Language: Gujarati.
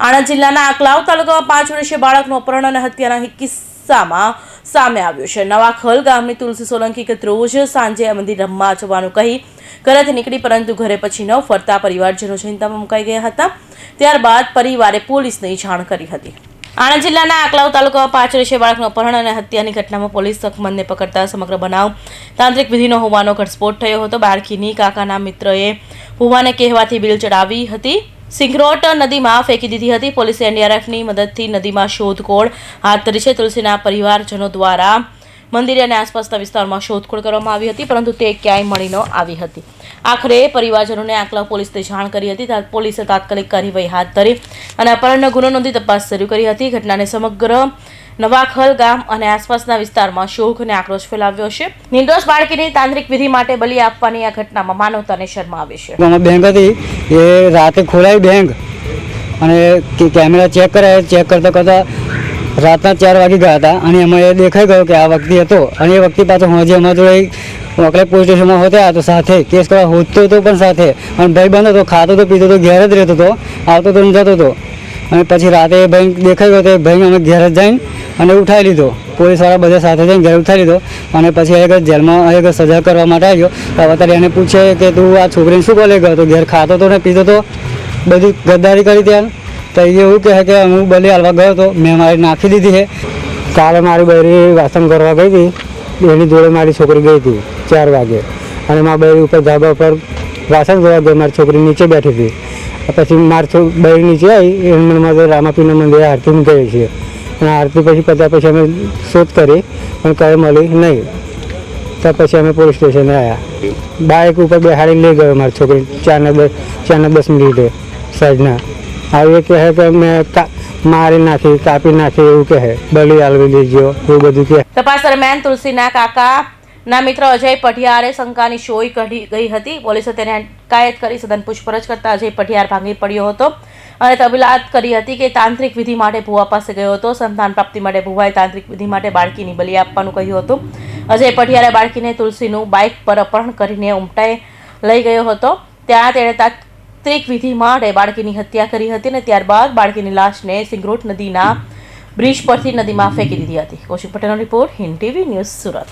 આણંદ જિલ્લાના આકલાવ તાલુકામાં પાંચ વર્ષીય બાળકનું અપહરણ અને હત્યાના કિસ્સામાં સામે આવ્યો છે. નવાખલ ગામની તુલસી સોલંકી કે રોજ સાંજે મંદિર રમવા જવાનું કહી ઘરેથી નીકળી પરંતુ ઘરે પછી ન ફરતા પરિવારજનો ચિંતામાં મુકાઈ ગયા હતા. ત્યારબાદ પરિવારે પોલીસને જાણ કરી હતી. આણંદ જિલ્લાના આકલાવ તાલુકામાં પાંચ વર્ષીય બાળકનું અપહરણ અને હત્યાની ઘટનામાં પોલીસ સખમંદને પકડતા સમગ્ર બનાવ તાંત્રિક વિધિનો હોવાનો ઘટસ્ફોટ થયો હતો. બાળકીની કાકાના મિત્રએ હોવાને કહેવાથી બિલ ચડાવી હતી. સિંગરોટ નદીમાં ફેંકી દીધી હતી. પોલીસે એનડીઆરએફની મદદથી નદીમાં શોધખોળ હાથ ધરી છે. તુલસીના પરિવારજનો દ્વારા મંદિરે અને આસપાસના વિસ્તારમાં શોધખોળ કરવામાં આવી હતી, પરંતુ તે ક્યાંય મળી ન આવી હતી. આખરે પરિવારજનોને આંકલા પોલીસને જાણ કરી હતી. પોલીસે તાત્કાલિક કાર્યવાહી હાથ ધરી અને અપહરણનો ગુનો નોંધી તપાસ શરૂ કરી હતી. ઘટનાને સમગ્ર નવાખલ ગામ અને આસપાસના વિસ્તારમાં શોક અને આક્રોશ ફેલાવ્યો છે. નિર્દોષ બાળકીની તાંત્રિક વિધિ માટે બલિ આપવાની આ ઘટનામાં માનવતાને શરમાવે છે. આમાં બેંક હતી, એ રાતે ખોલાવી બેંક અને કેમેરા ચેક કરાય, ચેક કરતા કરતા રાતના ચાર વાગી ગયા હતા અને એમાં એ દેખાઈ ગયો કે આ વ્યક્તિ હતો અને એ વ્યક્તિ પાછો હજી અમારા જોડે વકલે પોલીસ સ્ટેશનમાં હોતા તો સાથે, કેસ કરવા હોતો હતો પણ સાથે અને ભાઈ બંધ હતો, ખાતો તો, પીતો તો, ઘેર જ રહેતો હતો, આવતો તો જતો હતો. અને પછી રાતે ભાઈ દેખાઈ ગયો તો ભાઈ અમે ઘેર જ જઈને અને ઉઠાવી લીધો. પોલીસવાળા બધા સાથે જઈને ઘેર ઉઠાવી લીધો. અને પછી એક જેલમાં એક સજા કરવા માટે આવ્યો. તો હવે ત્યારે એને પૂછે કે તું આ છોકરીને શું બોલે ગયો? તો ઘેર ખાતો તો ને પીતો તો. બધી ગદ્દારી કરી ત્યાં. તો એ એવું કહે કે હું બલી હાલવા ગયો હતો મેં મારી નાખી દીધી છે. કાલે મારી બૈરી વાસણ કરવા ગઈ હતી. એની જોડે મારી છોકરી ગઈ હતી ચાર વાગે. અને મારી બૈરી ઉપર ધાબા ઉપર વાસણ ધોવા ગઈ, મારી છોકરી નીચે બેઠી હતી. પછી મારી બૈરી નીચે આવી એમ મારે રામાપીના મંદિરે આરતી ગઈ છે. અને આરતી પછી પત્યા પછી અમે શોધ કરી, પણ કંઈ મળી નહીં. તો પછી અમે પોલીસ સ્ટેશને આવ્યા બાઇક ઉપર બેહાડી લઈ ગયો મારી છોકરી ચારના દસ ચારના દસ મિનિટે સાઈડના. આવી કહે કે મેં મારી નાખી, કાપી નાખી એવું કહે. બલી આલવી દેજો, એવું બધું કહે. તપાસ દરમિયાન તુલસીના કાકા, ના મિત્ર અજય પઢિયારે શંકાની શોય કાઢી ગઈ હતી. પોલીસે તેને અટકાયત કરી સદન પૂછપરછ કરતા અજય પઢિયાર ભાંગી પડ્યો હતો. અને તબીલાત કરી હતી કે તાંત્રિક વિધિ માટે ભુવા પાસે ગયો હતો. સંતાન પ્રાપ્તિ માટે ભુવાએ તાંત્રિક વિધિ માટે બાળકીની બલિ આપવાનું કહ્યું હતું. અજય પઢિયારે બાળકીને તુલસીનું બાઇક પર અપહરણ કરીને ઉમટાએ લઈ ગયો હતો. ત્યાં તેણે તાંત્રિક વિધિ માટે બાળકીની હત્યા કરી હતી અને ત્યારબાદ બાળકીની લાશને સિંગરોટ નદીના બ્રિજ પરથી નદીમાં ફેંકી દીધી હતી. કૌશિક પટેલનો report Hind TV news Surat.